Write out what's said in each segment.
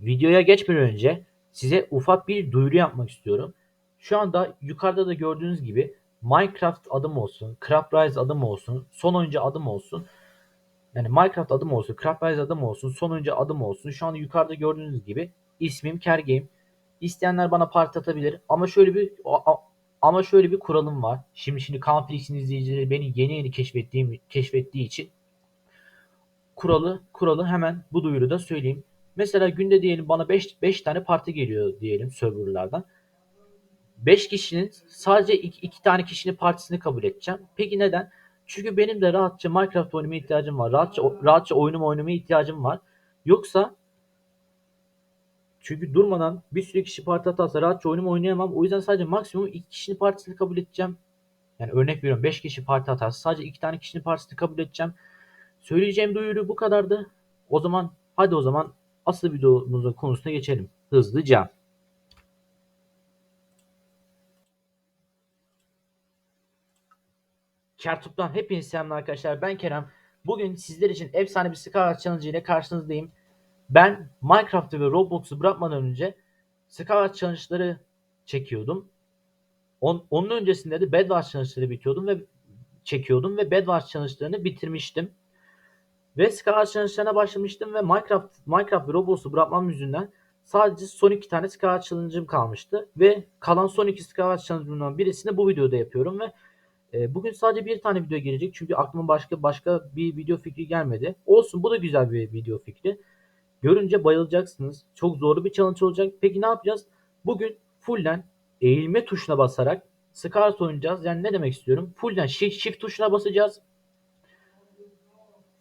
videoya geçmeden önce size ufak bir duyuru yapmak istiyorum. Şu anda yukarıda da gördüğünüz gibi Minecraft adım olsun, Craftrize adım olsun, son oyuncu adım olsun. Yani Minecraft adım olsun, Craftrize adım olsun, son oyuncu adım olsun. Şu anda yukarıda gördüğünüz gibi ismim Kergame. İsteyenler bana parti atabilir ama şöyle bir ama şöyle bir kuralım var. Şimdi şimdi Kanflix'in izleyicileri beni yeni yeni keşfettiğim keşfettiği için kuralı kuralı hemen bu duyuruda söyleyeyim. Mesela günde diyelim bana 5 5 tane parti geliyor diyelim serverlardan. 5 kişinin sadece 2 tane kişinin partisini kabul edeceğim. Peki neden? Çünkü benim de rahatça Minecraft oynamaya ihtiyacım var. Rahatça rahatça oyunumu oynamaya ihtiyacım var. Yoksa çünkü durmadan bir sürü kişi parti atarsa rahatça oyunumu oynayamam. O yüzden sadece maksimum 2 kişinin partisini kabul edeceğim. Yani örnek veriyorum 5 kişi parti atarsa sadece 2 tane kişinin partisini kabul edeceğim. Söyleyeceğim duyuru bu kadardı. O zaman hadi o zaman asıl videomuzun konusuna geçelim. Hızlıca. Kertup'tan hepinize selamlar arkadaşlar. Ben Kerem. Bugün sizler için efsane bir Skyward Challenge ile karşınızdayım. Ben Minecraft'ı ve Roblox'u bırakmadan önce Skyward Challenge'ları çekiyordum. On, onun öncesinde de Bedwars Challenge'ları bitiyordum ve çekiyordum ve Bedwars Challenge'larını bitirmiştim. Skyward Challenge'larına başlamıştım ve Minecraft Minecraft ve Roblox'u bırakmam yüzünden sadece son iki tane Skyward Challenge'ım kalmıştı. Ve kalan son iki Skyward Challenge'ımdan birisini bu videoda yapıyorum ve e, bugün sadece bir tane video gelecek çünkü aklıma başka başka bir video fikri gelmedi. Olsun bu da güzel bir video fikri. Görünce bayılacaksınız. Çok zorlu bir challenge olacak. Peki ne yapacağız? Bugün fullen eğilme tuşuna basarak Skyward oynayacağız. Yani ne demek istiyorum? Fullen shift, shift tuşuna basacağız.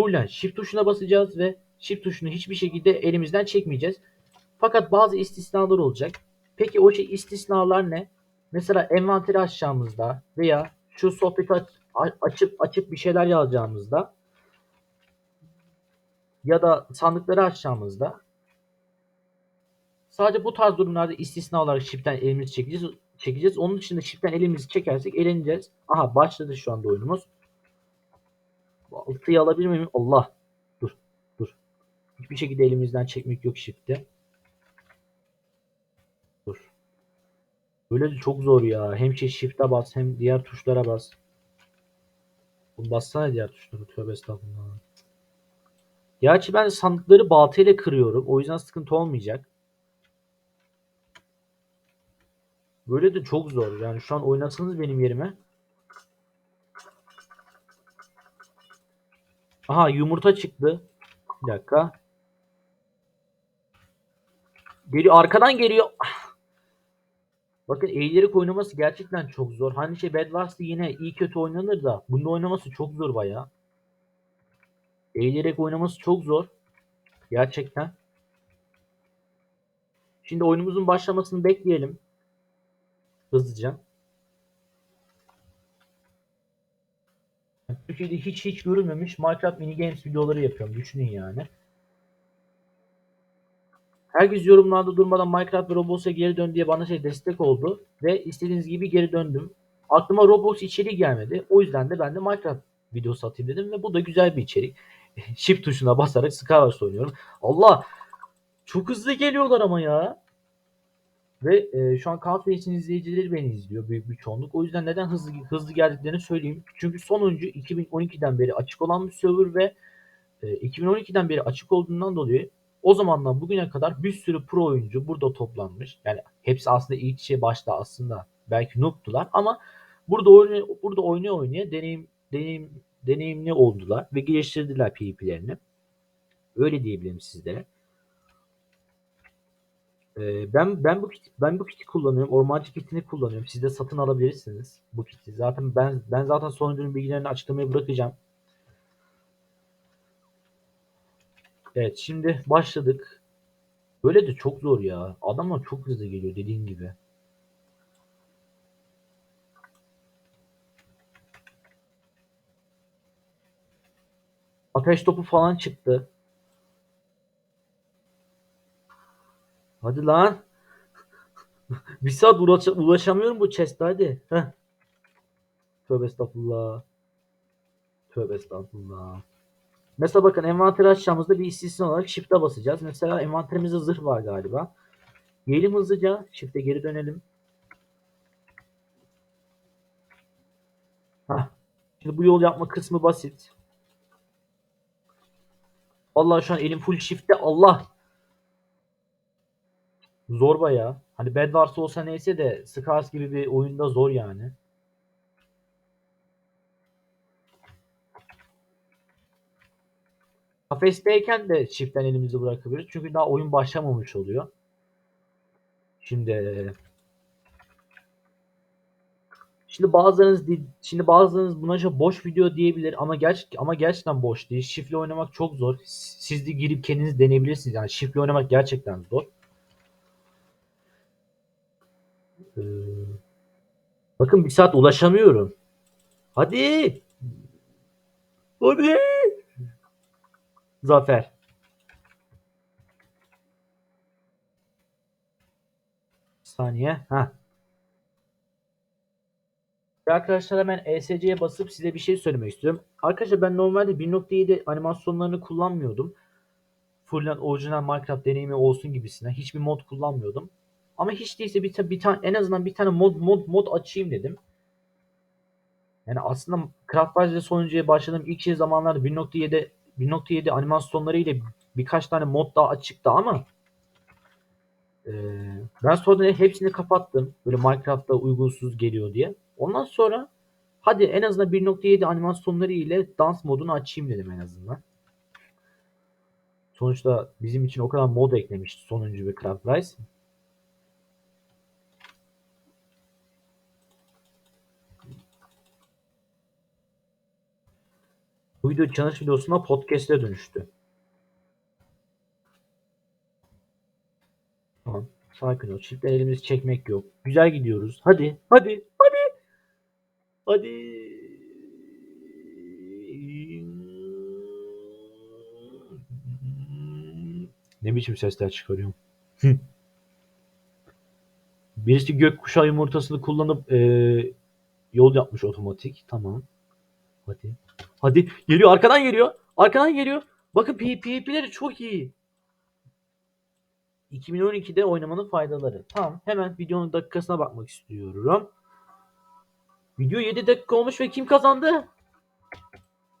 Fullen shift tuşuna basacağız ve shift tuşunu hiçbir şekilde elimizden çekmeyeceğiz. Fakat bazı istisnalar olacak. Peki o şey istisnalar ne? Mesela envanteri açacağımızda veya şu sohbeti aç- açıp açıp bir şeyler yazacağımızda ya da sandıkları açacağımızda sadece bu tarz durumlarda istisna olarak shift'ten elimizi çekeceğiz. çekeceğiz. Onun dışında shift'ten elimizi çekersek eleneceğiz. Aha başladı şu anda oyunumuz. Altıyı alabilir miyim? Allah. Dur. Dur. Hiçbir şekilde elimizden çekmek yok shift'te. Dur. Böyle de çok zor ya. Hem şey shift'e bas hem diğer tuşlara bas. Oğlum bassana diğer tuşlara. Tövbe estağfurullah. Gerçi ben sandıkları baltayla kırıyorum. O yüzden sıkıntı olmayacak. Böyle de çok zor. Yani şu an oynasanız benim yerime. Aha yumurta çıktı. Bir dakika. Geliyor arkadan geliyor. Bakın eğilerek oynaması gerçekten çok zor. Hani şey Bed Wars'ta yine iyi kötü oynanır da bunda oynaması çok zor bayağı. Eğilerek oynaması çok zor. Gerçekten. Şimdi oyunumuzun başlamasını bekleyelim. Hızlıca. Türkiye'de hiç hiç görülmemiş Minecraft mini games videoları yapıyorum. Düşünün yani. Herkes yorumlarda durmadan Minecraft ve Roblox'a geri dön diye bana şey destek oldu. Ve istediğiniz gibi geri döndüm. Aklıma Roblox içeriği gelmedi. O yüzden de ben de Minecraft videosu atayım dedim ve bu da güzel bir içerik. Shift tuşuna basarak Skywars oynuyorum. Allah! Çok hızlı geliyorlar ama ya. Ve e, şu an Country'sin izleyicileri beni izliyor büyük bir çoğunluk. O yüzden neden hızlı hızlı geldiklerini söyleyeyim. Çünkü son oyuncu 2012'den beri açık olan bir server ve e, 2012'den beri açık olduğundan dolayı o zamandan bugüne kadar bir sürü pro oyuncu burada toplanmış. Yani hepsi aslında ilk şey başta aslında belki noob'tular ama burada oynaya, burada oynaya oynaya deneyim deneyim deneyimli oldular ve geliştirdiler PvP'lerini. Öyle diyebilirim sizlere. Ee, ben ben bu kiti, ben bu kiti kullanıyorum. Ormancı kitini kullanıyorum. Siz de satın alabilirsiniz bu kiti. Zaten ben ben zaten sonucunun bilgilerini açıklamaya bırakacağım. Evet şimdi başladık. Böyle de çok zor ya. Adamlar çok hızlı geliyor dediğin gibi. Ateş topu falan çıktı. Hadi lan. Bir saat uğraş ulaşamıyorum bu chest'e hadi. Heh. Tövbe estağfurullah. Tövbe estağfurullah. Mesela bakın envanteri açacağımızda bir istisna olarak shift'e basacağız. Mesela envanterimizde zırh var galiba. Diyelim hızlıca shift'e geri dönelim. Hah. Şimdi bu yol yapma kısmı basit. Vallahi şu an elim full shift'te Allah. Zor baya. Hani Bed Wars olsa neyse de Scars gibi bir oyunda zor yani. Kafesteyken de shift'ten elimizi bırakabiliriz. Çünkü daha oyun başlamamış oluyor. Şimdi Şimdi bazılarınız di- şimdi bazılarınız buna boş video diyebilir ama gerçek ama gerçekten boş değil. Şifre oynamak çok zor. Siz de girip kendiniz deneyebilirsiniz. Yani şifre oynamak gerçekten zor. Ee, bakın bir saat ulaşamıyorum. Hadi. Hadi. Zafer. Saniye. Ha. Arkadaşlar hemen ESC'ye basıp size bir şey söylemek istiyorum. Arkadaşlar ben normalde 1.7 animasyonlarını kullanmıyordum. Full orijinal Minecraft deneyimi olsun gibisine. Hiçbir mod kullanmıyordum. Ama hiç değilse bir, bir tane en azından bir tane mod mod mod açayım dedim. Yani aslında Craftwise'de sonuncuya başladığım ilk şey zamanlarda 1.7 1.7 animasyonları ile birkaç tane mod daha açıktı ama eee, ben sonra hepsini kapattım. Böyle Minecraft'ta uygunsuz geliyor diye. Ondan sonra hadi en azından 1.7 animasyonları ile dans modunu açayım dedim en azından. Sonuçta bizim için o kadar mod eklemişti sonuncu bir Craftwise. Bu video challenge videosuna podcast'e dönüştü. Tamam. Sakin ol. Çiftler elimizi çekmek yok. Güzel gidiyoruz. Hadi. Hadi. Hadi. Hadi. Ne biçim sesler çıkarıyorum. Birisi gökkuşağı yumurtasını kullanıp eee, yol yapmış otomatik. Tamam. Hadi. Hadi. Geliyor. Arkadan geliyor. Arkadan geliyor. Bakın PvP'leri çok iyi. 2012'de oynamanın faydaları. Tamam. Hemen videonun dakikasına bakmak istiyorum. Video 7 dakika olmuş ve kim kazandı?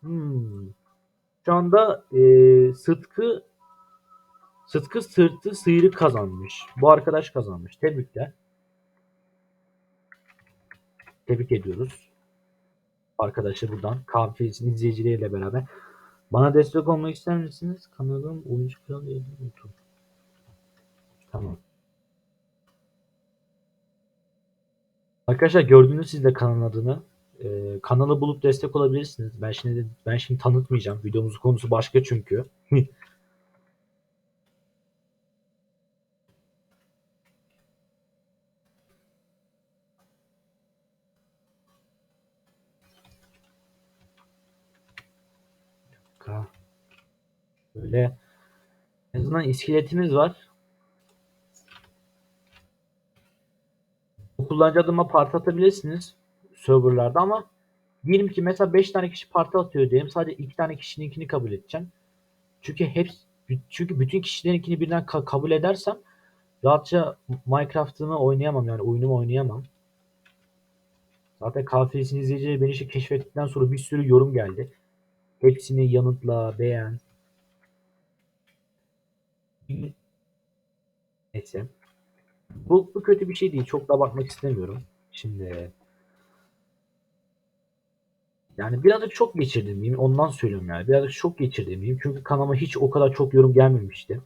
Hmm. Şu anda eee Sıtkı Sıtkı sırtı sıyrık kazanmış. Bu arkadaş kazanmış. Tebrikler. Tebrik ediyoruz. Arkadaşı buradan. Kahvesinin izleyicileriyle beraber. Bana destek olmak ister misiniz? Kanalım oyuncu kralı YouTube. Tamam. Arkadaşlar gördünüz siz de kanalın adını. Ee, kanalı bulup destek olabilirsiniz. Ben şimdi ben şimdi tanıtmayacağım. Videomuzun konusu başka çünkü. Ka- Böyle en azından iskeletimiz var. Bu kullanıcı adıma parti atabilirsiniz serverlarda ama diyelim ki mesela 5 tane kişi parti atıyor diyelim. Sadece 2 tane kişininkini kabul edeceğim. Çünkü hep çünkü bütün kişilerinkini birden ka- kabul edersem rahatça Minecraft'ını oynayamam yani oyunumu oynayamam. Zaten kafesini izleyicileri beni işte keşfettikten sonra bir sürü yorum geldi. Hepsini yanıtla, beğen. Neyse. Bu, bu kötü bir şey değil. Çok da bakmak istemiyorum. Şimdi yani birazcık çok geçirdim miyim? Ondan söylüyorum yani. Birazcık çok geçirdim miyim? Çünkü kanama hiç o kadar çok yorum gelmemişti.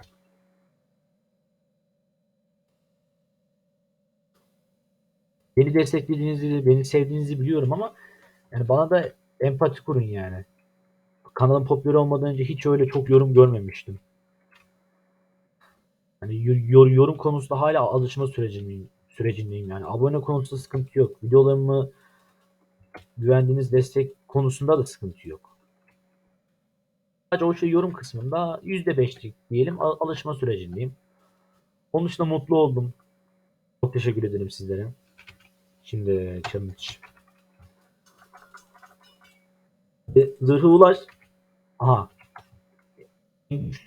Beni desteklediğinizi, beni sevdiğinizi biliyorum ama yani bana da empati kurun yani. Kanalım popüler olmadan önce hiç öyle çok yorum görmemiştim. Hani yor- yor- yorum konusunda hala alışma sürecindeyim, sürecindeyim yani. Abone konusunda sıkıntı yok. Videolarımı güvendiğiniz destek konusunda da sıkıntı yok. Sadece o şey yorum kısmında %5'lik diyelim al- alışma sürecindeyim. Onun dışında mutlu oldum. Çok teşekkür ederim sizlere. Şimdi challenge. E, zırhı ulaş. Aha.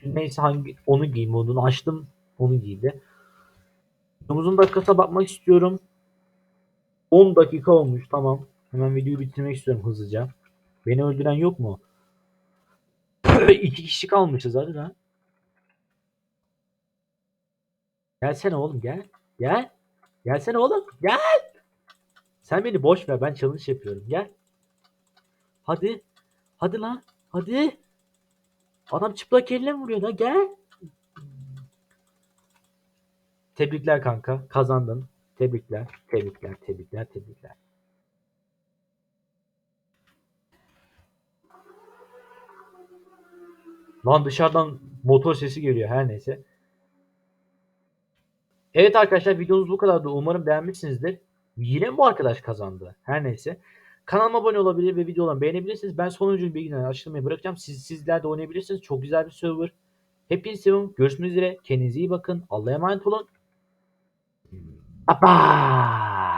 Neyse hangi onu giyeyim modunu açtım. Onu giydi. Videomuzun dakikasına bakmak istiyorum. 10 dakika olmuş tamam. Hemen videoyu bitirmek istiyorum hızlıca. Beni öldüren yok mu? İki kişi kalmışız hadi lan. Gelsene oğlum gel. Gel. Gelsene oğlum. Gel. Sen beni boş ver ben challenge yapıyorum. Gel. Hadi. Hadi lan. Hadi. Adam çıplak elle vuruyor da gel. Tebrikler kanka. Kazandın. Tebrikler. Tebrikler. Tebrikler. Tebrikler. Lan dışarıdan motor sesi geliyor her neyse. Evet arkadaşlar videomuz bu kadardı. Umarım beğenmişsinizdir. Yine bu arkadaş kazandı? Her neyse. Kanalıma abone olabilir ve videolarımı beğenebilirsiniz. Ben sonuncu bilgileri açıklamayı bırakacağım. Siz, sizler de oynayabilirsiniz. Çok güzel bir server. Hepinizi seviyorum. Görüşmek üzere. Kendinize iyi bakın. Allah'a emanet olun. 阿爸。